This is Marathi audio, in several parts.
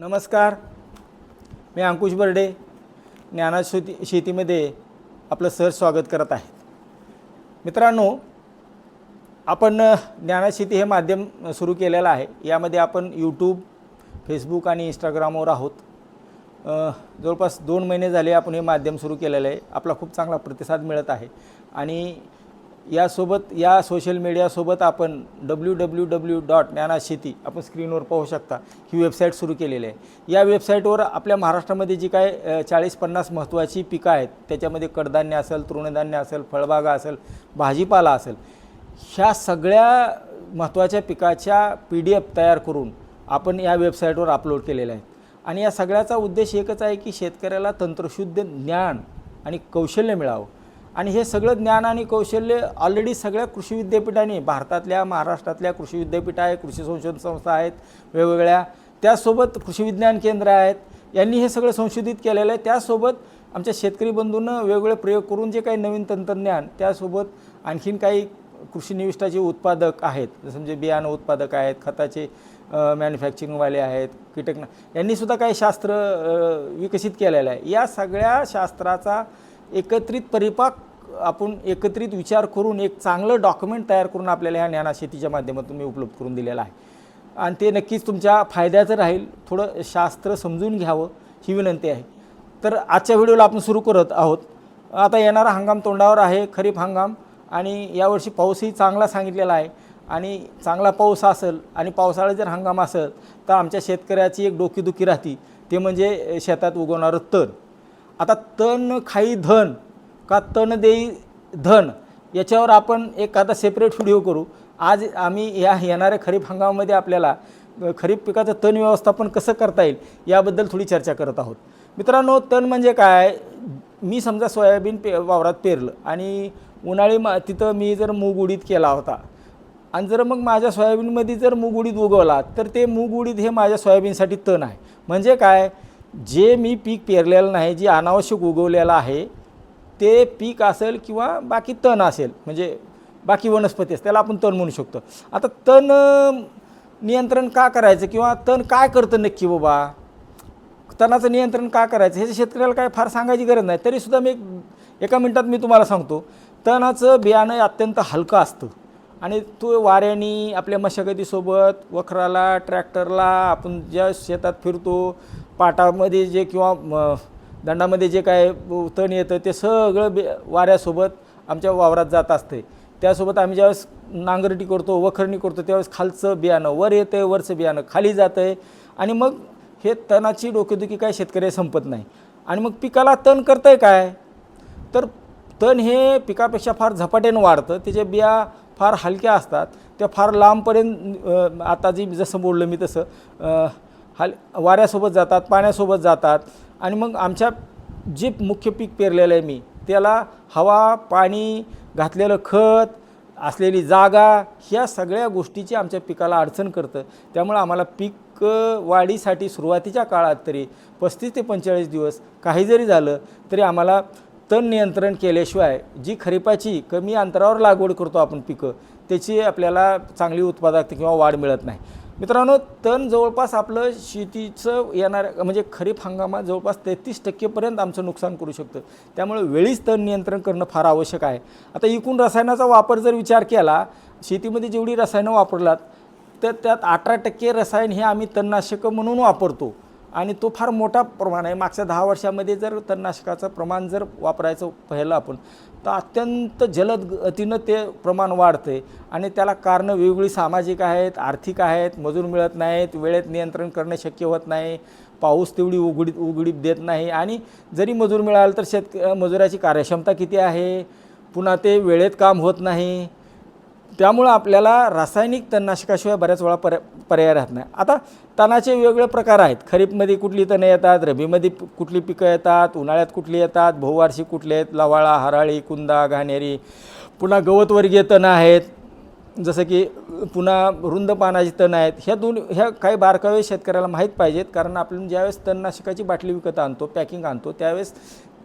नमस्कार. मी अंकुश बर्डे ज्ञाना शेती शेतीमध्ये आपलं सहज स्वागत करत आहे. मित्रांनो आपण ज्ञाना शेती हे माध्यम सुरू केलेलं आहे. यामध्ये आपण यूट्यूब फेसबुक आणि इंस्टाग्रामवर आहोत. जवळपास दोन महिने झाले आपण हे माध्यम सुरू केलेलं आहे. आपला खूप चांगला प्रतिसाद मिळत आहे. आणि यासोबत या सोशल मीडियासोबत आपण डब्ल्यू डब्ल्यू डब्ल्यू डॉट ज्ञाना शेती आपण स्क्रीनवर पाहू शकता. ही वेबसाईट सुरू केलेली आहे. या वेबसाईटवर आपल्या महाराष्ट्रामध्ये जी काय चाळीस पन्नास महत्त्वाची पिकं आहेत त्याच्यामध्ये कडधान्य असेल तृणधान्य असेल फळबागा असेल भाजीपाला असेल ह्या सगळ्या महत्त्वाच्या पिकाच्या पी डी एफ तयार करून आपण या वेबसाईटवर अपलोड केलेल्या आहेत. आणि या सगळ्याचा उद्देश एकच आहे की शेतकऱ्याला तंत्रशुद्ध ज्ञान आणि कौशल्य मिळावं. आणि हे सगळं ज्ञान आणि कौशल्य ऑलरेडी सगळ्या कृषी विद्यापीठाने भारतातल्या महाराष्ट्रातल्या कृषी विद्यापीठ आहे कृषी संशोधन संस्था आहेत वेगवेगळ्या त्यासोबत कृषी विज्ञान केंद्र आहेत यांनी हे सगळं संशोधित केलेलं आहे. त्यासोबत आमच्या शेतकरी बंधूंनं वेगवेगळे प्रयोग करून जे काही नवीन तंत्रज्ञान त्यासोबत आणखीन काही कृषीनिविष्ठाचे उत्पादक आहेत जसं म्हणजे बियाणं उत्पादक आहेत खताचे मॅन्युफॅक्चरिंगवाले आहेत कीटकना यांनीसुद्धा काही शास्त्र विकसित केलेलं आहे. या सगळ्या शास्त्राचा एकत्रित परिपाक आपण एकत्रित विचार करून एक चांगलं डॉक्युमेंट तयार करून आपल्याला ह्या ज्ञाना शेतीच्या माध्यमातून मी उपलब्ध करून दिलेलं आहे. आणि ते नक्कीच तुमच्या फायद्याचं राहील. थोडं शास्त्र समजून घ्यावं ही विनंती आहे. तर आजच्या व्हिडिओला आपण सुरू करत आहोत. आता येणारा हंगाम तोंडावर आहे खरीप हंगाम. आणि यावर्षी पाऊसही चांगला सांगितलेला आहे. आणि चांगला पाऊस असेल आणि पावसाळा जर हंगाम असेल तर आमच्या शेतकऱ्याची एक डोकीदुखी राहते. ते म्हणजे शेतात उगवणारं तण. आता तण खाई धन का तण देई धन याच्यावर आपण एखादा सेपरेट व्हिडिओ करू. आज आम्ही या येणाऱ्या खरीप हंगामामध्ये आपल्याला खरीप पिकाचं तण व्यवस्थापन कसं करता येईल याबद्दल थोडी चर्चा करत आहोत. मित्रांनो तण म्हणजे काय? मी समजा सोयाबीन पे वावरात पेरलं आणि उन्हाळी मा तिथं मी जर मूग उडीद केला होता आणि जर मग माझ्या सोयाबीनमध्ये जर मूग उडीद उगवला तर ते मूग उडीद हे माझ्या सोयाबीनसाठी तण आहे. म्हणजे काय? जे मी पीक पेरलेलं नाही जे अनावश्यक उगवलेलं आहे ते पीक असेल किंवा बाकी तण असेल म्हणजे बाकी वनस्पती असेल त्याला आपण तण म्हणू शकतो. आता तण नियंत्रण का करायचं किंवा तण काय करतं नक्की बाबा? तणाचं नियंत्रण का करायचं? हे शेतकऱ्याला काय फार सांगायची गरज नाही. तरीसुद्धा मी एक एका मिनटात मी तुम्हाला सांगतो. तणाचं बियाणं अत्यंत हलकं असतं. आणि तो वाऱ्याने आपल्या मशागतीसोबत वखराला ट्रॅक्टरला आपण ज्या शेतात फिरतो पाटामध्ये जे किंवा दंडामध्ये जे काय तण येतं ते सगळं बे वाऱ्यासोबत आमच्या वावरात जात असते. त्यासोबत आम्ही ज्यावेळेस नांगरटी करतो वखरणी करतो त्यावेळेस खालचं बियाणं वर येतं आहे वरचं बियाणं खाली जातं आहे आणि मग हे तणाची डोकेदुखी काय शेतकरी संपत नाही. आणि मग पिकाला तण करतं आहे काय? तर तण हे पिकापेक्षा फार झपाट्यानं वाढतं. त्याच्या बिया फार हलक्या असतात त्या फार लांबपर्यंत आता जी जसं बोललं मी तसं हल वाऱ्यासोबत जातात पाण्यासोबत जातात. आणि मग आमच्या जे मुख्य पीक पेरलेलं आहे मी त्याला हवा पाणी घातलेलं खत असलेली जागा ह्या सगळ्या गोष्टीची आमच्या पिकाला अडचण करतं. त्यामुळं आम्हाला पीक वाढीसाठी सुरुवातीच्या काळात तरी पस्तीस ते पंचेचाळीस दिवस काही जरी झालं तरी आम्हाला तण नियंत्रण केल्याशिवाय जी खरीपाची कमी अंतरावर लागवड करतो आपण पिकं त्याची आपल्याला चांगली उत्पादकता किंवा वाढ मिळत नाही. मित्रांनो तण जवळपास आपलं शेतीचं येणाऱ्या म्हणजे खरीप हंगामात जवळपास तेहतीस टक्केपर्यंत आमचं नुकसान करू शकतं. त्यामुळे वेळीच तण नियंत्रण करणं फार आवश्यक आहे. आता एकूण रसायनाचा वापर जर विचार केला शेतीमध्ये जेवढी रसायनं वापरलात तर त्यात अठरा टक्के रसायन हे आम्ही तणनाशकं म्हणून वापरतो. आणि तो फार मोठा प्रमाण आहे. मागच्या दहा वर्षामध्ये जर तणनाशकाचं प्रमाण जर वापरायचं पाहिलं आपण तर अत्यंत जलद गतीनं ते प्रमाण वाढते आणि त्याला कारणं वेगवेगळी सामाजिक आहेत आर्थिक आहेत मजूर मिळत नाहीत वेळेत नियंत्रण करणं शक्य होत नाही पाऊस तेवढी उघडीत उघडीप देत नाही. आणि जरी मजूर मिळालं तर शेतक मजुराची कार्यक्षमता किती आहे? पुन्हा ते वेळेत काम होत नाही. त्यामुळं आपल्याला रासायनिक तणनाशकाशिवाय बऱ्याच वेळा पर पर्याय राहत नाही. आता तणाचे वेगवेगळे प्रकार आहेत. खरीपमध्ये कुठली तणं येतात रबीमध्ये कुठली पिकं येतात उन्हाळ्यात कुठली येतात बहुवार्षिक कुठले आहेत लवाळा हराळी कुंदा घाणेरी पुन्हा गवतवर्गीय तणं आहेत जसं की पुन्हा रुंद पानाची तण आहेत. ह्या दोन ह्या काही बारकावे शेतकऱ्याला माहीत पाहिजेत कारण आपण ज्यावेळेस तणनाशकाची बाटली विकत आणतो पॅकिंग आणतो त्यावेळेस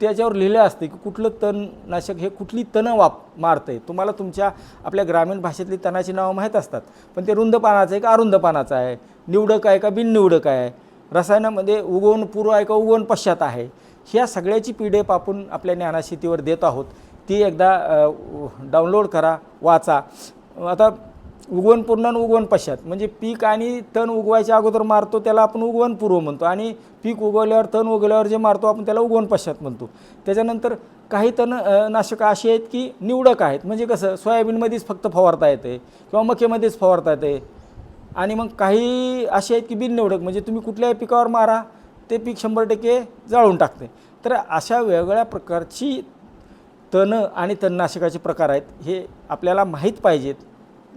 त्याच्यावर लिहिलं असते की कुठलं तणनाशक हे कुठली तणं वाप मारतं आहे तुम्हाला तुमच्या आपल्या ग्रामीण भाषेतली तणाची नावं माहीत असतात. पण ते रुंद पानाचं आहे का अरुंद पानाचं आहे? निवडक आहे का बिननिवडक आहे? रसायनामध्ये उगवण पूर्व आहे का उगवण पश्चात आहे? ह्या सगळ्याची पी डी एफ आपण आपल्या ज्ञानाशेतीवर देत आहोत. ती एकदा डाउनलोड करा वाचा. आता उगवण पूर्ण आणि उगवण पश्चात. म्हणजे पीक आणि तण उगवायच्या अगोदर मारतो त्याला आपण उगवण पूर्व म्हणतो. आणि पीक उगवल्यावर तण उगवल्यावर जे मारतो आपण त्याला उगवण पश्चात म्हणतो. त्याच्यानंतर काही तण नाशकं अशी आहेत की निवडक आहेत. म्हणजे कसं सोयाबीनमध्येच फक्त फवारता येते किंवा मक्यामध्येच फवारता येते. आणि मग काही असे आहेत की बिननिवडक. म्हणजे तुम्ही कुठल्याही पिकावर मारा ते पीक शंभर टक्के जाळून टाकते. तर अशा वेगवेगळ्या प्रकारची तणं आणि तणनाशकाचे प्रकार आहेत हे आपल्याला माहीत पाहिजेत.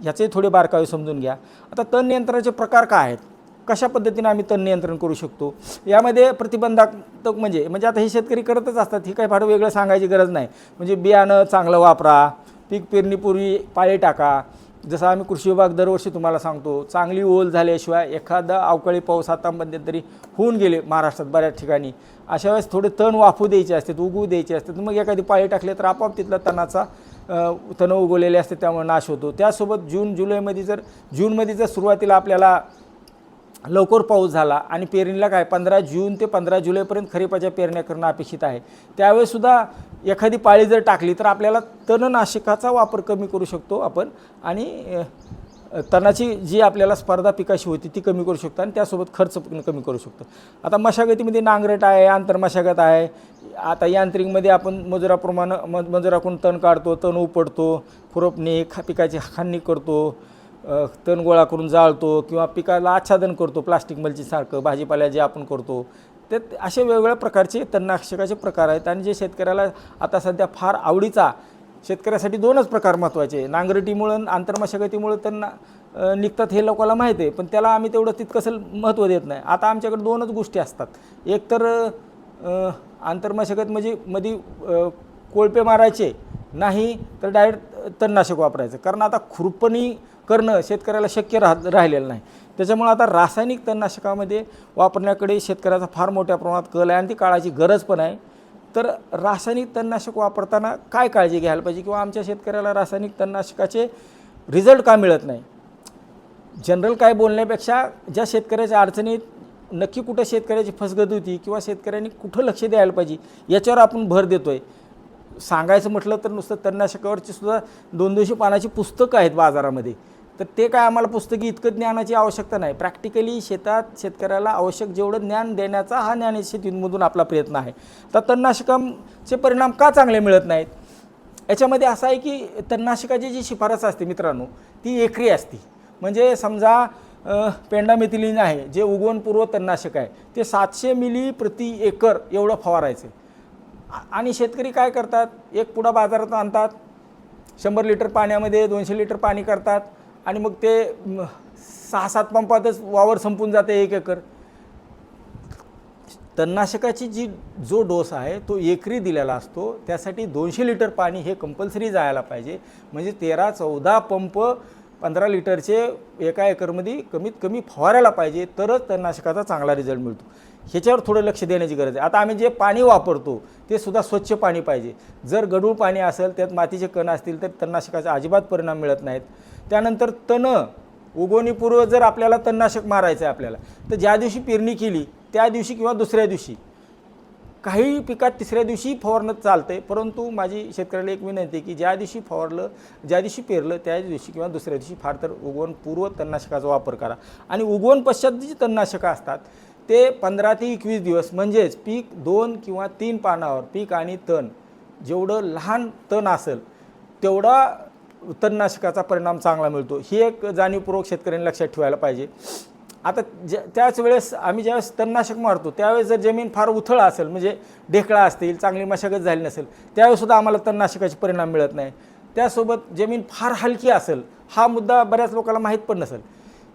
ह्याचे थोडे बारकावे समजून घ्या. आता तण नियंत्रणाचे प्रकार काय आहेत? कशा पद्धतीने आम्ही तण नियंत्रण करू शकतो? यामध्ये प्रतिबंधात्मक म्हणजे म्हणजे आता हे शेतकरी करतच असतात ही काही फार वेगळं सांगायची गरज नाही. म्हणजे बियाणं चांगलं वापरा पीक पेरणीपूर्वी पाळी टाका. जसं आम्ही कृषी विभाग दरवर्षी तुम्हाला सांगतो चांगली ओल झाल्याशिवाय एखादा अवकाळी पाऊस आता मध्यंतरी होऊन गेले महाराष्ट्रात बऱ्याच ठिकाणी. अशा वेळेस थोडे तण वाफू द्यायचे असतात उगवू द्यायचे असतात. मग एखादी पाळी टाकले तर आपोआप तिथला तणाचा तण उगवलेले असते त्यामुळे नाश होतो. त्यासोबत जून जुलैमध्ये जर जूनमध्ये जर सुरुवातीला आपल्याला लवकर पाऊस झाला आणि पेरणीला काय पंधरा जून ते पंधरा जुलैपर्यंत खरीपाच्या पेरण्या करणं अपेक्षित आहे. त्यावेळेसुद्धा एखादी पाळी जर टाकली तर आपल्याला तणनाशकाचा वापर कमी करू शकतो आपण आणि तणाची जी आपल्याला स्पर्धा पिकाशी होती ती कमी करू शकतो आणि त्यासोबत खर्च कमी करू शकतो. आता मशागतीमध्ये नांगरट आहे आंतरमशागत आहे. आता यांत्रिकमध्ये आपण मजुराप्रमाणे म मजुराकडून तण काढतो तण उपडतो खुरपणी खा पिकाची खांडणी करतो तण गोळा करून जाळतो किंवा पिकाला आच्छादन करतो प्लास्टिक मलचीसारखं भाजीपाल्या जे आपण करतो. ते असे वेगवेगळ्या प्रकारचे तणनाशकाचे प्रकार आहेत आणि जे शेतकऱ्याला आता सध्या फार आवडीचा शेतकऱ्यासाठी दोनच प्रकार महत्त्वाचे नांगरटीमुळं आंतरमशागतीमुळं त्यांना निघतात हे लोकांना माहीत आहे. पण त्याला आम्ही तेवढं तितकंसं महत्त्व देत नाही. आता आमच्याकडे दोनच गोष्टी असतात. एक तर आंतरमशागत म्हणजे मध्ये कोळपे मारायचे नाही तर डायरेक्ट तणनाशक वापरायचं. कारण आता खुरपणी करणं शेतकऱ्याला शक्य राह राहिलेलं नाही. त्याच्यामुळे आता रासायनिक तणनाशकामध्ये वापरण्याकडे शेतकऱ्याचा फार मोठ्या प्रमाणात कल आहे आणि ती काळाची गरज पण आहे. तर रासायनिक तणनाशक वापरताना काय काळजी घ्यायला पाहिजे? किंवा आमच्या शेतकऱ्याला रासायनिक तणनाशकाचे रिझल्ट का मिळत नाही? जनरल काय बोलण्यापेक्षा ज्या शेतकऱ्याच्या अडचणीत नक्की कुठं शेतकऱ्याची फसगत होती किंवा शेतकऱ्यांनी कुठं लक्ष द्यायला पाहिजे याच्यावर आपण भर देतो आहे सांगायचं म्हटलं तर नुसतं तणनाशकावरची सुद्धा दोन दोनशे पानाची पुस्तकं आहेत बाजारामध्ये. तर ते काय आम्हाला पुस्तकी इतकं ज्ञानाची आवश्यकता नाही. प्रॅक्टिकली शेतात शेतकऱ्याला आवश्यक जेवढं ज्ञान देण्याचा हा ज्ञान शेतीमधून आपला प्रयत्न आहे. तर तणनाशकांचे परिणाम का चांगले मिळत नाहीत? याच्यामध्ये असं आहे की तणनाशकाची जी शिफारस असते मित्रांनो ती एकरी असते. म्हणजे समजा पेंडामेथिलीन आहे जे उगवणपूर्व तणनाशक आहे ते सातशे मिली प्रति एकर एवढं फवारायचं. आणि शेतकरी काय करतात? एक पुडा बाजारात आणतात शंभर लिटर पाण्यामध्ये दोनशे लिटर पाणी करतात आणि मग ते सहा सात पंपातच वावर संपून जाते एक एकर. तणनाशकाची जी जो डोस आहे तो एकरी दिलेला असतो. त्यासाठी दोनशे लिटर पाणी हे कंपल्सरी जायला पाहिजे. म्हणजे तेरा चौदा पंप पंधरा लिटरचे एका एकरमध्ये कमीत कमी फवारायला पाहिजे. तरच तणनाशकाचा चांगला रिझल्ट मिळतो. ह्याच्यावर थोडं लक्ष देण्याची गरज आहे. आता आम्ही जे पाणी वापरतो ते सुद्धा स्वच्छ पाणी पाहिजे. जर गढूळ पाणी असेल त्यात मातीचे कण असतील तर तणनाशकाचा अजिबात परिणाम मिळत नाहीत. त्यानंतर तणं उगवणीपूर्व जर आपल्याला तणनाशक मारायचं आहे आपल्याला तर ज्या दिवशी पेरणी केली त्या दिवशी किंवा दुसऱ्या दिवशी काही पिकात तिसऱ्या दिवशी फवारणं चालतंय परंतु माझी शेतकऱ्याला एक विनंती आहे की ज्या दिवशी फवारलं ज्या दिवशी पेरलं त्या दिवशी किंवा दुसऱ्या दिवशी फार तर उगवण पूर्व तणनाशकाचा वापर करा. आणि उगवण पश्चात जी तणनाशकं असतात ते पंधरा ते एकवीस दिवस म्हणजेच पीक दोन किंवा तीन पानावर पीक आणि तण जेवढं लहान तण असेल तेवढा तणनाशकाचा परिणाम चांगला मिळतो. ही एक जाणीवपूर्वक शेतकऱ्यांनी लक्षात ठेवायला पाहिजे. आता ज त्याच वेळेस आम्ही ज्यावेळेस तणनाशक मारतो त्यावेळेस जर जमीन फार उथळ असेल म्हणजे ढेकळा असतील चांगली मशागत झाली नसेल त्यावेळेसुद्धा आम्हाला तणनाशकाचे परिणाम मिळत नाही. त्यासोबत जमीन फार हलकी असेल हा मुद्दा बऱ्याच लोकांना माहीत पण नसेल.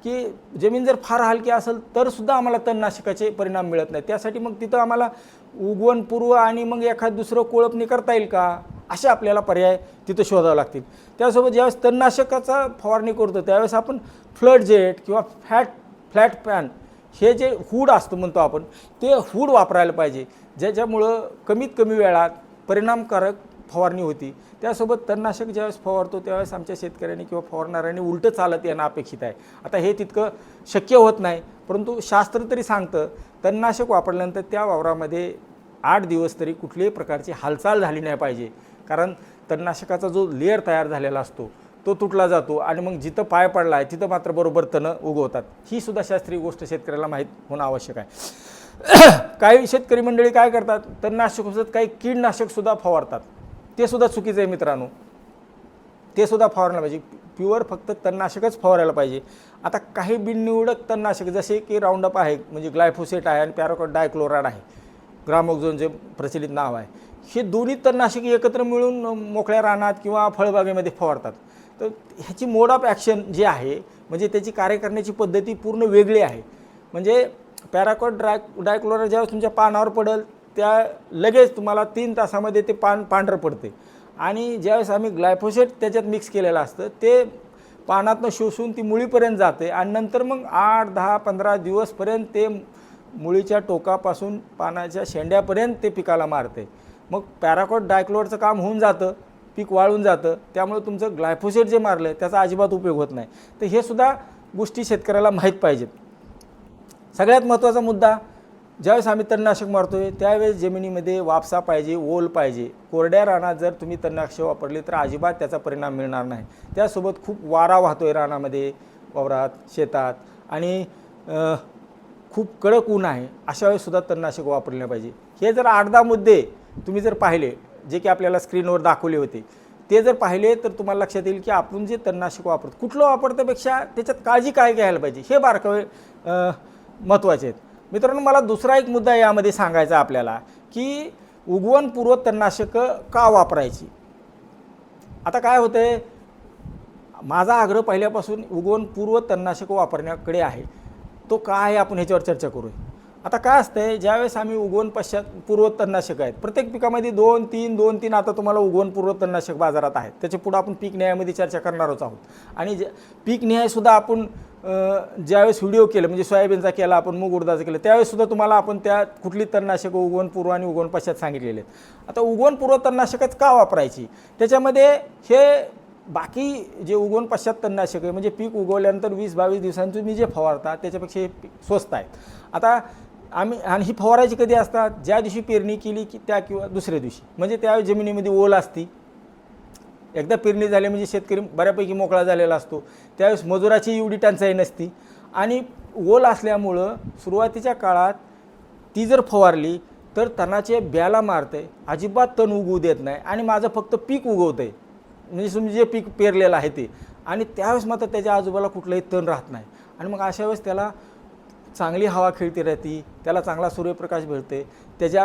की जमीन जर फार हलकी असेल तरसुद्धा आम्हाला तणनाशकाचे परिणाम मिळत नाही त्यासाठी मग तिथं आम्हाला उगवण पूर्व आणि मग एखादं दुसरं कोळपणी करता येईल का? असे आपल्याला पर्याय तिथं शोधावे लागतील. त्यासोबत ज्यावेळेस तणनाशकाचा फवारणी करतो त्यावेळेस आपण फ्लड जेट किंवा फॅट फ्लॅट पॅन हे जे हूड असतं म्हणतो आपण ते हूड वापरायला पाहिजे. ज्याच्यामुळं कमीत कमी वेळात परिणामकारक फवारणी होती. त्यासोबत तणनाशक ज्यावेळेस फवारतो त्यावेळेस आमच्या शेतकऱ्यांनी किंवा फवारणाऱ्यांनी उलटं चालत येणं अपेक्षित आहे. आता हे तितकं शक्य होत नाही परंतु शास्त्र तरी सांगतं तणनाशक वापरल्यानंतर त्या वावरामध्ये आठ दिवस तरी कुठल्याही प्रकारची हालचाल झाली नाही पाहिजे. कारण तणनाशकाचा जो लेअर तयार झालेला असतो तो तुटला जातो आणि मग जिथं पाय पडला आहे तिथं मात्र बरोबर तणं उगवतात. ही सुद्धा शास्त्रीय गोष्ट शेतकऱ्याला माहीत होणं आवश्यक आहे. काही शेतकरी मंडळी काय करतात तणनाशक काही कीडनाशकसुद्धा फवारतात. ते सुद्धा चुकीचं आहे मित्रांनो. ते सुद्धा फवारायला पाहिजे. प्युअर फक्त तणनाशकच फवारायला पाहिजे. आता काही बिननिवडक तणनाशक जसे की राऊंडअप आहे म्हणजे ग्लायफोसेट आहे आणि पॅराकॉट डायक्लोराइड आहे ग्रामोक्झोनचे प्रचलित नाव आहे. हे दोन्ही तणनाशके एकत्र मिळून मोकळ्या रानात किंवा फळबागेमध्ये फवारतात. तर ह्याची मोड ऑफ ॲक्शन जे आहे म्हणजे त्याची कार्य करण्याची पद्धती पूर्ण वेगळी आहे. म्हणजे पॅराकॉट ड्राय डायक्लोराइड ज्यावेळेस तुमच्या पानावर पडेल त्या लगेच तुम्हाला तीन तासामध्ये ते पान पांढरं पडते. आणि ज्यावेळेस आम्ही ग्लायफोसेट त्याच्यात मिक्स केलेलं असतं ते पानातनं शोषून ती मुळीपर्यंत जाते. आणि नंतर मग आठ दहा पंधरा दिवसपर्यंत ते मुळीच्या टोकापासून पानाच्या शेंड्यापर्यंत ते पिकाला मारते. मग पॅराकॉट डायक्लोडचं काम होऊन जातं पीक वाळून जातं. त्यामुळे तुमचं ग्लायफोसेट जे मारलं आहे त्याचा अजिबात उपयोग होत नाही. तर हे सुद्धा गोष्टी शेतकऱ्याला माहीत पाहिजेत. सगळ्यात महत्त्वाचा मुद्दा ज्यावेळेस आम्ही तणनाशक मारतो आहे त्यावेळेस जमिनीमध्ये वापसा पाहिजे ओल पाहिजे. कोरड्या रानात जर तुम्ही तणनाशक वापरले तर अजिबात त्याचा परिणाम मिळणार नाही. त्यासोबत खूप वारा वाहतो आहे रानामध्ये वावरात शेतात. आणि खूप कडक ऊन आहे अशा वेळेससुद्धा तणनाशक वापरले पाहिजे. हे जर आठ दहा मुद्दे तुम्ही जर पाहिले जे की आपल्याला स्क्रीनवर दाखवले होते ते जर पाहिले तर तुम्हाला लक्षात येईल की आपण जे तणनाशक वापरतो कुठलं वापरतापेक्षा त्याच्यात काळजी काय घ्यायला पाहिजे हे बारकावे महत्त्वाचे आहेत. मित्रांनो मला दुसरा एक मुद्दा यामध्ये सांगायचा आपल्याला की उगवणपूर्व तणनाशकं का वापरायची? आता काय होतंय माझा आग्रह पहिल्यापासून उगवणपूर्व तणनाशक वापरण्याकडे आहे. तो का आहे आपण ह्याच्यावर चर्चा करूया. आता काय असतंय ज्यावेळेस आम्ही उगवण पश्चात पूर्व तणनाशक आहेत प्रत्येक पिकामध्ये दोन तीन दोन तीन आता तुम्हाला उगवण पूर्व तणनाशक बाजारात आहेत. त्याच्या पुढं आपण पीक न्यायामध्ये चर्चा करणारच आहोत. आणि जे पीक न्यायसुद्धा आपण ज्यावेळेस व्हिडिओ केलं म्हणजे सोयाबीनचा केला आपण मूग उडदाचा केलं त्यावेळेस सुद्धा तुम्हाला आपण त्या कुठली तणनाशकं उगवण पूर्व आणि उगवण पश्चात सांगितलेले आहेत. आता उगवण पूर्व तणनाशकच का वापरायची? त्याच्यामध्ये हे बाकी जे उगवण पश्चात तणनाशक आहे म्हणजे पीक उगवल्यानंतर वीस बावीस दिवसांनी तुम्ही जे फवारता त्याच्यापेक्षा हे स्वस्त आहेत आता आम्ही आणि ही फवारायची कधी असतात? ज्या दिवशी पेरणी केली की त्या किंवा दुसऱ्या दिवशी. म्हणजे त्या जमिनीमध्ये ओल असती एकदा पेरणी झाली म्हणजे शेतकरी बऱ्यापैकी मोकळा झालेला असतो. त्यावेळेस मजुराची एवढी टंचाई नसती. आणि ओल असल्यामुळं सुरुवातीच्या काळात ती जर फवारली तर तणाचे ब्याला मारते अजिबात तण उगवू देत नाही. आणि माझं फक्त पीक उगवतं आहे म्हणजे तुम्ही जे पीक पेरलेलं आहे ते. आणि त्यावेळेस मात्र त्याच्या आजोबाला कुठलंही तण राहत नाही. आणि मग अशा वेळेस त्याला चांगली हवा खेळती राहती त्याला चांगला सूर्यप्रकाश भेटते. त्याच्या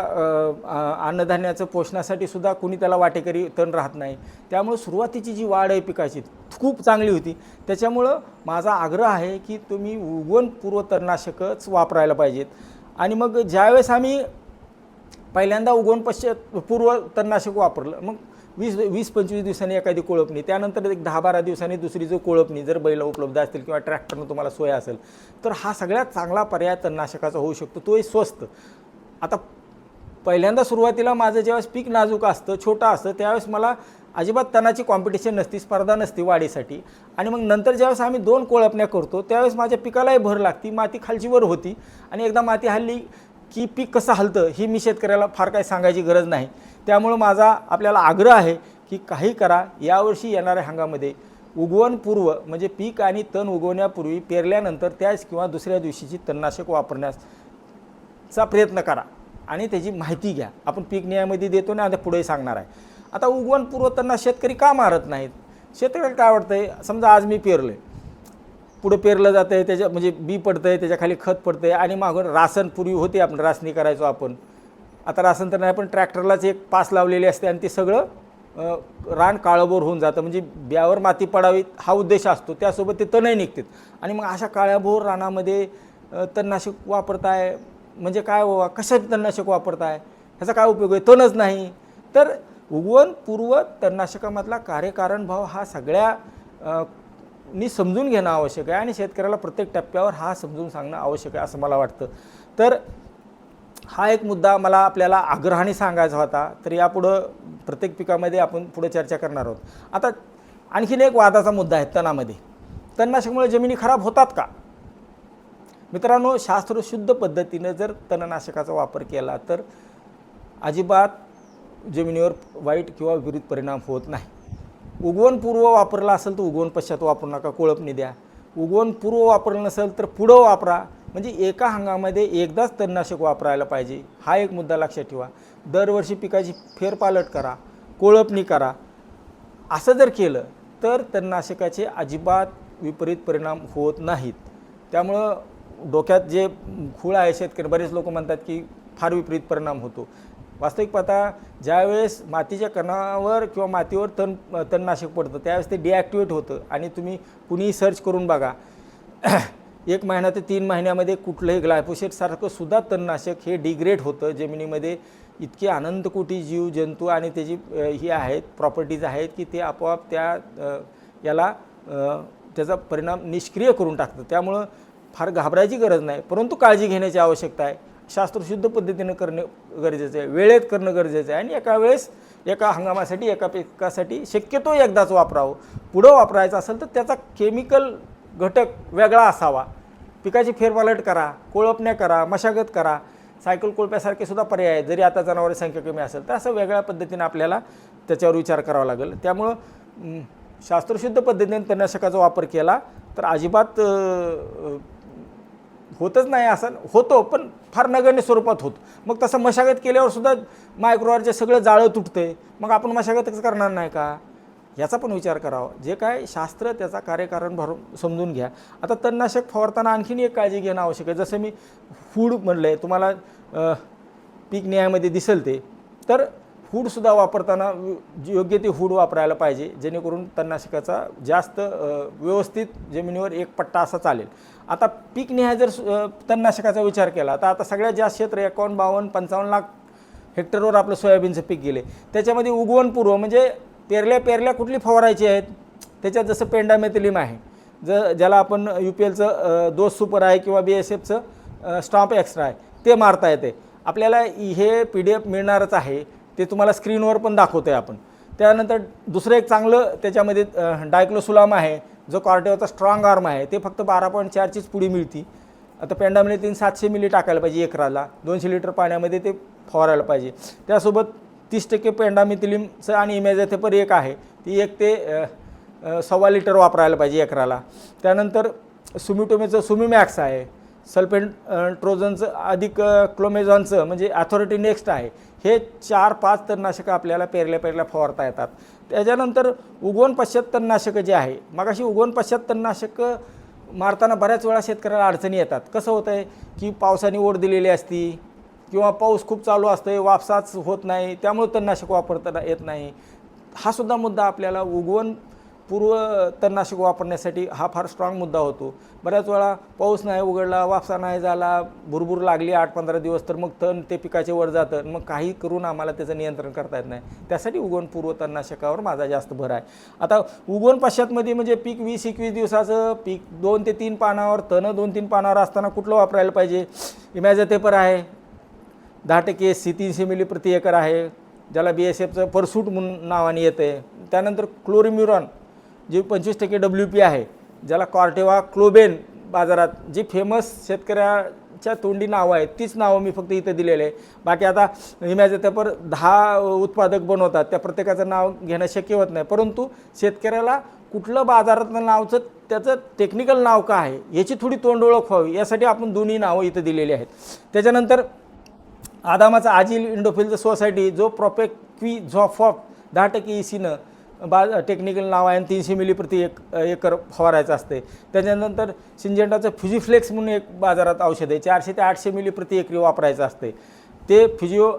अन्नधान्याचं पोषणासाठी सुद्धा कुणी त्याला वाटेकरी तण राहत नाही. त्यामुळं सुरुवातीची जी वाढ आहे पिकाची खूप चांगली होती. त्याच्यामुळं माझा आग्रह आहे की तुम्ही उगवणपूर्व तणनाशकच वापरायला पाहिजेत. आणि मग ज्यावेळेस आम्ही पहिल्यांदा उगवण पश्च पूर्व तणनाशक वापरलं मग वीस वीस पंचवीस दिवसांनी एखादी कोळपणी त्यानंतर एक दहा बारा दिवसांनी दुसरी जो कोळपणी जर बैल उपलब्ध असतील किंवा ट्रॅक्टरनं तुम्हाला सोय असेल तर हा सगळ्यात चांगला पर्याय तणनाशकाचा होऊ शकतो. तोही स्वस्त. आता पहिल्यांदा सुरुवातीला माझं ज्यावेळेस पीक नाजूक असतं छोटं असतं त्यावेळेस मला अजिबात तणाची कॉम्पिटिशन नसती स्पर्धा नसती वाढीसाठी. आणि मग नंतर ज्यावेळेस आम्ही दोन कोळपण्या करतो त्यावेळेस माझ्या पिकालाही भर लागती माती खालची वर होती आणि एकदा माती हल्ली की पीक कसं हलतं ही मी शेतकऱ्याला फार काही सांगायची गरज नाही. त्यामुळं माझा आपल्याला आग्रह आहे की काही करा. यावर्षी येणाऱ्या हंगामध्ये उगवणपूर्व म्हणजे पीक आणि तण उगवण्यापूर्वी पेरल्यानंतर त्याच किंवा दुसऱ्या दिवशीची तणनाशक वापरण्याचा प्रयत्न करा आणि त्याची माहिती घ्या. आपण पीक न्यायामध्ये देतो ना आता पुढे सांगणार आहे. आता उगवणपूर्व तणना शेतकरी का मारत नाहीत? शेतकऱ्याला काय वाटतं समजा आज मी पेरलं आहे पुढं पेरलं जातं आहे त्याच्या म्हणजे बी पडतं आहे त्याच्याखाली खत पडतं आहे आणि मागून रासन पूर्वी होते आपण रासनी करायचो आपण. आता रासन तर नाही पण ट्रॅक्टरलाच एक पास लावलेली असते आणि ते सगळं रान काळंबोर होऊन जातं. म्हणजे ब्यावर माती पडावी हा उद्देश असतो. त्यासोबत ते तणही निघतात. आणि मग अशा काळ्याभोर रानामध्ये तणनाशक वापरताय. म्हणजे काय बाबा कशात तणनाशक वापरताय? ह्याचा काय उपयोग आहे? तणच नाही. तर उगवण पूर्व तणनाशकामधला कार्यकारण भाव हा सगळ्या नी समजून घेणं आवश्यक आहे आणि शेतकऱ्याला प्रत्येक टप्प्यावर हा समजून सांगणं आवश्यक आहे असं मला वाटतं. तर हा एक मुद्दा मला आपल्याला आग्रहाने सांगायचा होता तर यापुढं प्रत्येक पिकामध्ये आपण पुढे चर्चा करणार आहोत. आता आणखीन एक वादाचा मुद्दा आहे तणामध्ये. तणनाशकमुळे जमिनी खराब होतात का? मित्रांनो शास्त्रशुद्ध पद्धतीनं जर तणनाशकाचा वापर केला तर अजिबात जमिनीवर वाईट किंवा विपरीत परिणाम होत नाही. उगवणपूर्व वापरला असेल तर उगवण पश्चात वापरू नका कोळपणी द्या उगवणपूर्व वापरलं नसेल तर पुढं वापरा. म्हणजे एका हंगामध्ये एकदाच तणनाशक वापरायला पाहिजे. हा एक मुद्दा लक्षात ठेवा. दरवर्षी पिकाची फेरपालट करा. कोळपणी करा. असं जर केलं तर तणनाशकाचे अजिबात विपरीत परिणाम होत नाहीत. त्यामुळं डोक्यात जे खूळ आहे शेतकरी बरेच लोक म्हणतात की फार विपरीत परिणाम होतो. वास्तविक पाहता ज्यावेळेस मातीच्या कणावर किंवा मातीवर तण तणनाशक पडतं त्यावेळेस ते डिॲक्टिवेट होतं आणि तुम्ही कुणीही सर्च करून बघा. एक महिना ते तीन महिन्यामध्ये कुठलंही ग्लायफोसेटसारखं सुद्धा तणनाशक हे डिग्रेड होतं. जमिनीमध्ये इतके अनंतकोटी जीव जंतू आणि त्याची ही आहेत प्रॉपर्टीज आहेत की ते आपोआप त्या याला त्याचा परिणाम निष्क्रिय करून टाकतं. त्यामुळं फार घाबरायची गरज नाही. परंतु काळजी घेण्याची आवश्यकता आहे. शास्त्रशुद्ध पद्धतीनं करणं गरजेचं आहे वेळेत करणं गरजेचं आहे. आणि एका वेळेस एका हंगामासाठी एका पिकासाठी शक्यतो एकदाच वापरावं. पुढं वापरायचं असेल तर त्याचा केमिकल घटक वेगळा असावा. पिकाची फेरपालट करा कोळपण्या करा मशागत करा. सायकल कोळप्यासारखे सुद्धा पर्याय आहेत. जरी आता जनावरे संख्या कमी असेल तर असं वेगळ्या पद्धतीने आपल्याला त्याच्यावर विचार करावा लागेल. त्यामुळं शास्त्रशुद्ध पद्धतीने तणनाशकाचा वापर केला तर अजिबात होतच नाही असं. होतो पण फार नगण्य स्वरूपात होतो. मग तसं मशागत केल्यावर सुद्धा मायक्रोवरचे सगळं जाळं तुटतंय. मग आपण मशागतच करणार नाही का? याचा पण विचार करावा. जे काय शास्त्र त्याचा कार्यकारण भरून समजून घ्या. आता तणनाशक फवारताना आणखीन एक काळजी घेणं आवश्यक आहे. जसं मी फूड म्हणलं आहे तुम्हाला पीक न्यायामध्ये दिसेल ते. तर हूडसुद्धा वापरताना योग्य ते हूड वापरायला पाहिजे जेणेकरून तणनाशकाचा जास्त व्यवस्थित जमिनीवर एक पट्टा असा चालेल. आता पीक निहाय जर तणनाशकाचा विचार केला तर आता सगळ्यात जास्त क्षेत्र एकावन्न बावन्न पंचावन्न लाख हेक्टरवर आपलं सोयाबीनचं पीक गेले. त्याच्यामध्ये उगवणपूर्व म्हणजे पेरल्या पेरल्या कुठली फवारायची आहेत? त्याच्यात जसं पेंडामेथिलिम आहे ज ज्याला आपण यू पी एलचं दोस सुपर आहे किंवा बी एस एफचं स्टॉम्प एक्स्ट्रा आहे ते मारता येते. आपल्याला हे पी डी एफ मिळणारच आहे. ते तुम्हाला स्क्रीनवर पण दाखवतो आहे आपण. त्यानंतर दुसरं एक चांगलं त्याच्यामध्ये डायक्लोसुलाम आहे जो कॉर्टेवरचा स्ट्रॉंग आर्म आहे ते फक्त बारा पॉईंट चारचीच पुडी मिळती. आता पेंडामध्ये तीन सातशे मिली टाकायला पाहिजे एकराला दोनशे लिटर पाण्यामध्ये ते फवारायला पाहिजे. त्यासोबत तीस टक्के पेंडामिथिलिमचं आणि इमेजेथेपर एक आहे ती एक ते सव्वा लिटर वापरायला पाहिजे एकराला. त्यानंतर सुमिटोमेचं सुमिमॅक्स आहे सल्फेन ट्रोजनचं अधिक क्लोमेझॉनचं म्हणजे अथॉरिटी नेक्स्ट आहे हे चार पाच तणनाशकं आपल्याला पेरल्या पेरल्या फवारता येतात. त्याच्यानंतर उगवण पश्चात तणनाशकं जे आहे मगाशी उगवण पश्चात तणनाशकं मारताना बऱ्याच वेळा शेतकऱ्याला अडचणी येतात. कसं होतं आहे की पावसाने ओढ दिलेली असती किंवा पाऊस खूप चालू असतोय वापसाच होत नाही त्यामुळे तणनाशक वापरता येत नाही. हा सुद्धा मुद्दा आपल्याला उगवण पूर्व तणनाशक वापरण्यासाठी हा फार स्ट्रॉंग मुद्दा होतो. बऱ्याच वेळा पाऊस नाही उघडला वापसा नाही झाला भुरभूर लागली आठ पंधरा दिवस तर मग तण ते पिकाचे वर जातं. मग काही करून आम्हाला त्याचं नियंत्रण करता येत नाही. त्यासाठी उगवण पूर्व तणनाशकावर माझा जास्त भर आहे. आता उगवण पश्चातमध्ये म्हणजे पीक वीस एकवीस दिवसाचं पीक दोन ते तीन पानावर तणं दोन तीन पानावर असताना कुठलं वापरायला पाहिजे? इमॅजतेपर आहे. दहा टक्के सी तीनशे मिली प्रति एकर आहे. ज्याला बी एस एफचं परसूट म्हणून नावाने येतं आहे त्यानंतर क्लोरिम्युरॉन जे पंचवीस टक्के डब्ल्यू पी आहे ज्याला कॉर्टेवा क्लोबेन बाजारात जी फेमस शेतकऱ्याच्या तोंडी नावं आहेत तीच नावं मी फक्त इथं दिलेले आहे बाकी आता इमॅझॅथेपर दहा उत्पादक बनवतात त्या प्रत्येकाचं नाव घेणं शक्य होत नाही. परंतु शेतकऱ्याला कुठलं बाजारातलं नावचं त्याचं टेक्निकल नाव का आहे याची थोडी तोंड ओळख व्हावी यासाठी आपण दोन्ही नावं इथं दिलेली आहेत. त्याच्यानंतर आदामाचा आजिल इंडोफिलचं सोसायटी जो प्रोपेक्वी झॉफॉफ दहा टक्के ई सीनं बा टेक्निकल नाव आहे आणि तीनशे मिली प्रति एक एकर फवारायचं असते. त्याच्यानंतर सिंजेंटाचं फ्युजिफ्लेक्स म्हणून एक बाजारात औषध आहे. चारशे ते आठशे मिली प्रति एकरी वापरायचं असते. ते फ्युजिओ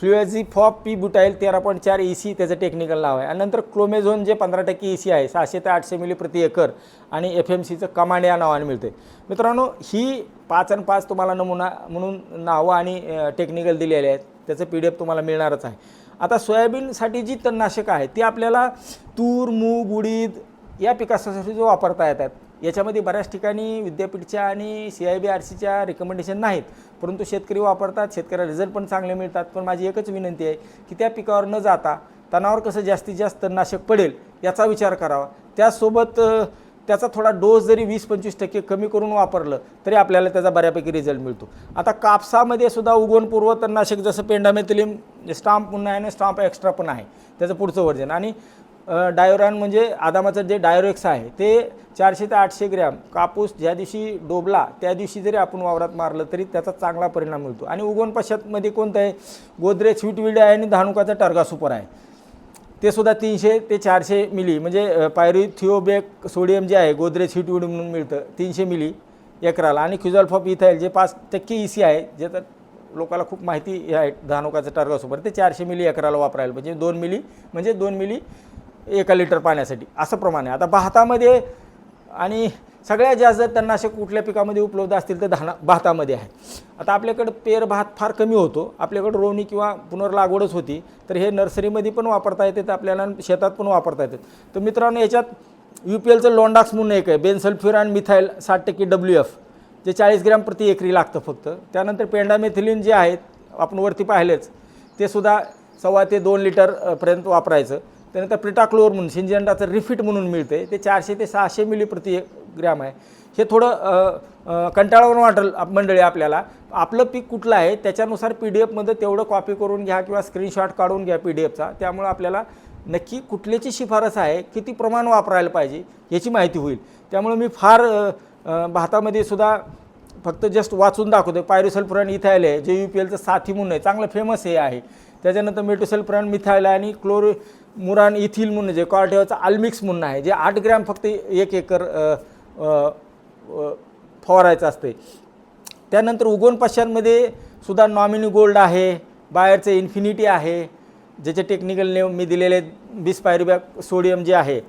फ्लुएझी फॉप पी बुटाईल तेरा पॉईंट चार ई सी त्याचं टेक्निकल नाव आहे. आणि नंतर क्लोमेझोन जे पंधरा टक्के ई सी आहे सहाशे ते आठशे मिली प्रति एकर आणि एफ एम सीचं कमांड या नावाने मिळते. मित्रांनो ही पाच आणि पाच तुम्हाला नमुना म्हणून नावं आणि टेक्निकल दिलेले आहेत. त्याचं पी डी एफ तुम्हाला मिळणारच आहे. आता सोयाबीनसाठी जी तणनाशकं आहेत ती आपल्याला तूर मूग उडीद या पिकासाठी जो वापरता येतात याच्यामध्ये बऱ्याच ठिकाणी विद्यापीठच्या आणि सी आय बी आर सीच्या रिकमेंडेशन नाहीत. परंतु शेतकरी वापरतात शेतकऱ्याला रिझल्ट पण चांगले मिळतात. पण माझी एकच विनंती आहे की त्या पिकावर न जाता तणावर कसं जास्तीत जास्त तणनाशक पडेल याचा विचार करावा. त्यासोबत त्याचा थोडा डोस जरी वीस पंचवीस टक्के कमी करून वापरलं तरी आपल्याला त्याचा बऱ्यापैकी रिझल्ट मिळतो. आता कापसामध्ये सुद्धा उगवणपूर्व तणनाशक जसं पेंडामेथिलीम स्टाम्प पुन्हा आहे आणि स्टाम्प एक्स्ट्रा पण आहे. त्याचं पुढचं वर्जन आणि डायोरॅन म्हणजे आदामाचं जे डायोरेक्स आहे ते चारशे ते आठशे ग्रॅम कापूस ज्या दिवशी डोबला त्या दिवशी जरी आपण वावरात मारलं तरी त्याचा चांगला परिणाम मिळतो. आणि उगवण पश्चातमध्ये कोणतं आहे? गोदरेज स्वीटविड आहे आणि धानुकाचा टर्गा सुपर आहे. ते सुद्धा तीनशे ते चारशे मिली म्हणजे पायरिथिओबेक सोडियम जे आहे गोदरेज स्वीटविड म्हणून मिळतं तीनशे मिली एकराला. आणि क्युझॉल्फॉप इथाईल जे पाच टक्के ई सी आहे जे तर लोकाला खूप माहिती आहे धानुकाचं टर्गासोबत ते चारशे मिली एकराला वापरायला म्हणजे दोन मिली म्हणजे दोन मिली एका लिटर पाण्यासाठी असं प्रमाण. आहे आता भातामध्ये आणि सगळ्यात जास्त तणनाशक कुठल्या पिकामध्ये उपलब्ध असतील तर धाना भातामध्ये आहे आता आपल्याकडं पेर भात फार कमी होतो. आपल्याकडं रोवणी किंवा पुनर्लागवडच होती. तर हे नर्सरीमध्ये पण वापरता येते तर आपल्याला शेतात पण वापरता येतात तर मित्रांनो याच्यात यू पी एलचं लॉन्डाक्स म्हणून एक आहे. बेनसल्फ्युर आणि मिथाईल साठ टक्के डब्ल्यू एफ. जे चाळीस ग्रॅम प्रति एकरी लागतं फक्त. त्यानंतर पेंडामेथिलिन जे आहेत आपण वरती पाहिलेच ते सुद्धा सव्वा ते दोन लिटरपर्यंत वापरायचं. त्यानंतर प्रिटाक्लोर म्हणून सिंजेंडाचं रिफिट म्हणून मिळते ते चारशे ते सहाशे मिली प्रति एक ग्रॅम आहे. हे थोडं कंटाळावर कंटाळावरून वाटेल मंडळी आपल्याला. आपलं पीक कुठलं आहे त्याच्यानुसार पी डी एफमध्ये तेवढं कॉपी करून घ्या किंवा स्क्रीनशॉट काढून घ्या पी डी एफचा त्यामुळं आपल्याला नक्की कुठल्याची शिफारस आहे किती प्रमाण वापरायला पाहिजे याची माहिती होईल. त्यामुळे मी फार भातामध्ये सुद्धा फक्त जस्ट वाचून दाखवतो पायरोसल्फ्रान इथायल आहे जे यू पी एलचं साथी म्हणून आहे. चांगलं फेमस हे आहे. त्याच्यानंतर मेटोसल्फ्रान मिथायल आहे आणि क्लोरो मुरान इथिल म्हणून जे कॉर्टेवाचं आल्मिक्स म्हणून आहे जे आठ ग्रॅम फक्त एक एकर फवारायचं असते त्यानंतर उगवण पश्चातमध्ये सुद्धा नॉमिनी गोल्ड आहे बाहेरचं इन्फिनिटी आहे ज्याचे टेक्निकल नेम मी दिलेले बिस पायरुबॅक सोडियम जे आहे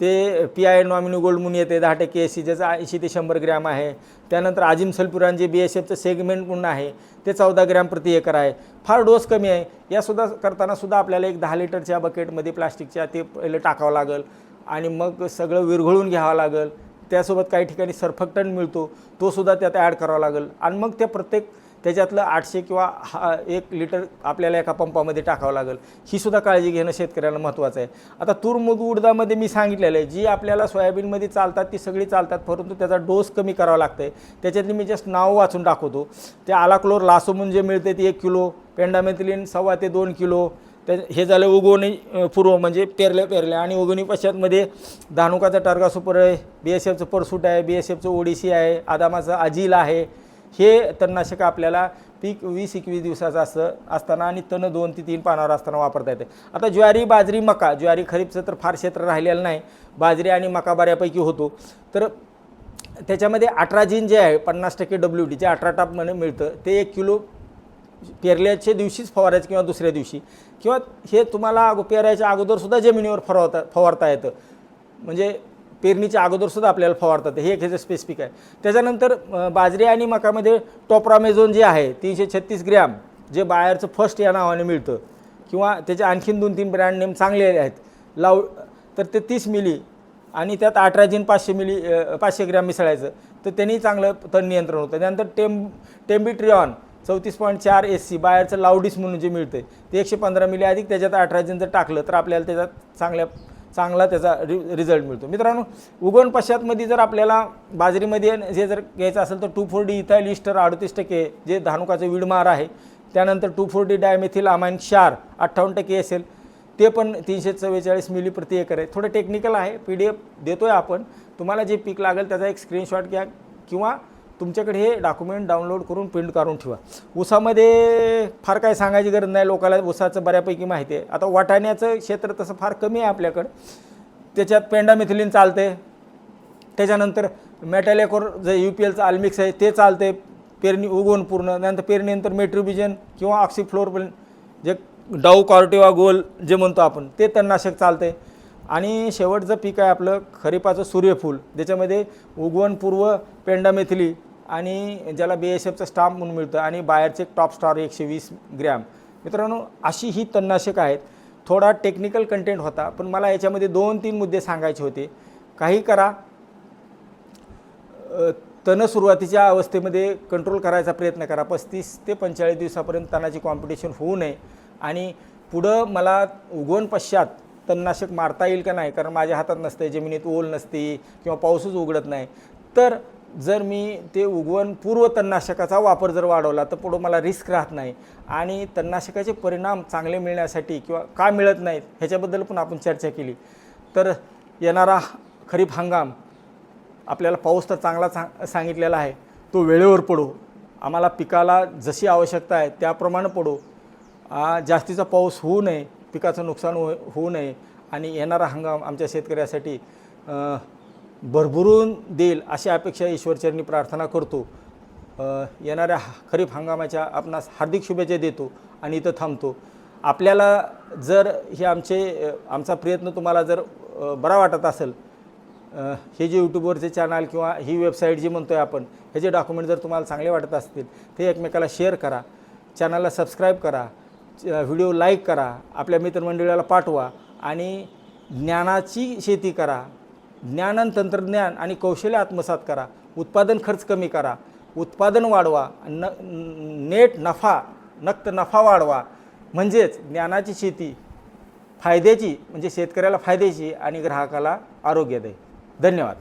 ते पी आय नॉमिनी गोल्ड म्हणून येते दहा टक्के एसी सी ज्याचं ऐंशी ते शंभर ग्रॅम आहे. त्यानंतर आजिम सल्फ्युरान जे बी एस एफचं सेगमेंट म्हणून आहे ते चौदा ग्रॅम प्रति एकर आहे. फार डोस कमी आहे. यासुद्धा करताना सुद्धा आपल्याला एक दहा लिटरच्या बकेटमध्ये प्लास्टिकच्या ते पहिले टाकावं लागेल आणि मग सगळं विरघळून घ्यावं लागेल. त्यासोबत काही ठिकाणी सरफक्टन मिळतो तो सुद्धा त्यात ॲड करावा लागेल. आणि मग त्या प्रत्येक त्याच्यातलं आठशे किंवा हा एक लिटर आपल्याला एका पंपामध्ये टाकावं लागेल. ही सुद्धा काळजी घेणं शेतकऱ्याला महत्त्वाचं आहे. आता तूर मूग उडदामध्ये मी सांगितलेलं आहे जी आपल्याला सोयाबीनमध्ये चालतात ती सगळी चालतात परंतु त्याचा डोस कमी करावा लागतं आहे त्याच्यातली मी जस्ट नाव वाचून दाखवतो. ते आलाक्लोर लासोमून जे मिळते ती एक किलो पेंडामेथिलिन सव्वा ते दोन किलो त्या हे झालं उगवणी पूर्व म्हणजे पेरल्या पेरल्या. आणि उगवणी पश्चातमध्ये धानुकाचा टारगा सुपर आहे बी एस एफचं परसूट आहे बी एस एफचं ओडिसी आहे आदामाचं आजील आहे. हे तणनाशक आपल्याला पीक वीस एकवीस दिवसाचं असं असताना आणि तण दोन ते तीन पानावर असताना वापरता येते. आता ज्वारी बाजरी मका. ज्वारी खरीपचं तर फार क्षेत्र राहिलेलं नाही. बाजरी आणि मका बऱ्यापैकी होतो. तर त्याच्यामध्ये अठरा जीन जे आहे पन्नास टक्के डब्ल्यू डी जे अठरा टापमध्ये मिळतं ते एक किलो पेरल्याच्या दिवशीच फवारायचं किंवा दुसऱ्या दिवशी. किंवा हे तुम्हाला अगो पेरायच्या अगोदरसुद्धा जमिनीवर फवारता फवारता येतं. म्हणजे पेरणीच्या अगोदरसुद्धा आपल्याला फवारतात हे एक ह्याचं स्पेसिफिक आहे. त्याच्यानंतर बाजरी आणि मकामध्ये टॉपरामेझोन जे आहे तीनशे छत्तीस ग्रॅम जे बाहेरचं फर्स्ट या नावाने मिळतं. किंवा त्याचे आणखीन दोन तीन ब्रँड नेम चांगले आहेत. लाव तर ते तीस मिली आणि त्यात अठराजीन पाचशे मिली पाचशे ग्रॅम मिसळायचं. तर त्यांनी चांगलं तण नियंत्रण होतं. त्यानंतर टेम टेम्बिट्रिऑन चौतीस पॉईंट चार एस सी बाहेरचं लावडीस म्हणून जे मिळतं ते एकशे पंधरा मिली अधिक त्याच्यात अठराजीन जर टाकलं तर आपल्याला त्याच्यात चांगल्या चांगला त्याचा रि रिझल्ट मिळतो. मित्रांनो उगवण पश्चातमध्ये जर आपल्याला बाजरीमध्ये जे जर घ्यायचं असेल तर two four D ethyl ester अडतीस टक्के जे धानुकाचं विडमार आहे त्यानंतर two four D dimethyl amine क्षार अठ्ठावन्न टक्के असेल ते पण तीनशे चव्वेचाळीस मिली प्रति एकर आहे. थोडं टेक्निकल आहे पी डी एफ देतो आहे आपण. तुम्हाला जे पीक लागेल त्याचा एक स्क्रीनशॉट घ्या किंवा तुमच्याकडे हे डॉक्युमेंट डाउनलोड करून प्रिंट काढून ठेवा. ऊसामध्ये फार काही सांगायची गरज नाही लोकांना ऊसाचं बऱ्यापैकी माहिती आहे. आता वाटाण्याचं क्षेत्र तसं फार कमी आहे आपल्याकडं. त्याच्यात पेंडामिथिलीन चालते त्याच्यानंतर मॅटॅलेकोर जे यू पी एलचं आल्मिक्स आहे ते चालते पेरणी उगवून पूर्ण. नंतर पेरणीनंतर मेट्रोबिजन किंवा ऑक्सिफ्लोर जे डाऊ कॉर्टिवा गोल जे म्हणतो आपण ते तणनाशक चालते आणि शेवटचं पीक आहे आपलं खरीपाचं सूर्यफूल. ज्याच्यामध्ये उगवणपूर्व पेंडामेथिली आणि ज्याला बी एस एफचं स्टाम्प म्हणून मिळतं आणि बाहेरचे टॉप स्टार एकशे वीस ग्रॅम मित्रांनो अशी ही तणनाशक आहेत. थोडा टेक्निकल कंटेंट होता पण मला याच्यामध्ये दोन तीन मुद्दे सांगायचे होते. काही करा. तण सुरुवातीच्या अवस्थेमध्ये कंट्रोल करायचा प्रयत्न करा. पस्तीस ते पंचेचाळीस दिवसापर्यंत तणाची कॉम्पिटिशन होऊ नये. आणि पुढं मला उगवण पश्चात तणनाशक मारता येईल का नाही? कारण माझ्या हातात नसते जमिनीत ओल नसते किंवा पाऊसच उघडत नाही. तर जर मी ते उगवण पूर्व तणनाशकाचा वापर जर वाढवला तर पुढं मला रिस्क राहत नाही. आणि तणनाशकाचे परिणाम चांगले मिळण्यासाठी किंवा का मिळत नाहीत ह्याच्याबद्दल पण आपण चर्चा केली. तर येणारा खरीप हंगाम आपल्याला पाऊस तर चांगला सांग सांगितलेला आहे. तो वेळेवर पडो. आम्हाला पिकाला जशी आवश्यकता आहे त्याप्रमाणे पडो. जास्तीचा पाऊस होऊ नये पिकाचं नुकसान हो होऊ नये. आणि येणारा हंगाम आमच्या शेतकऱ्यासाठी भरभरून देईल अशी अपेक्षा ईश्वरचरणी प्रार्थना करतो. येणाऱ्या खरीप हंगामाच्या आपणास हार्दिक शुभेच्छा देतो आणि इथं थांबतो. आपल्याला जर हे आमचे आमचा प्रयत्न तुम्हाला जर बरा वाटत असेल हे जे यूट्यूबवरचे चॅनल किंवा ही वेबसाईट जी म्हणतो आहे आपण हे जे डॉक्युमेंट जर तुम्हाला चांगले वाटत असतील ते एकमेकाला शेअर करा. चॅनलला सबस्क्राईब करा. च- व्हिडिओ लाईक करा. आपल्या मित्रमंडळाला पाठवा आणि ज्ञानाची शेती करा. ज्ञान आणि तंत्रज्ञान आणि कौशल्य आत्मसात करा. उत्पादन खर्च कमी करा. उत्पादन वाढवा. न नेट नफा नक्त नफा वाढवा. म्हणजेच ज्ञानाची शेती फायद्याची म्हणजे शेतकऱ्याला फायद्याची आणि ग्राहकाला आरोग्यदायी धन्यवाद.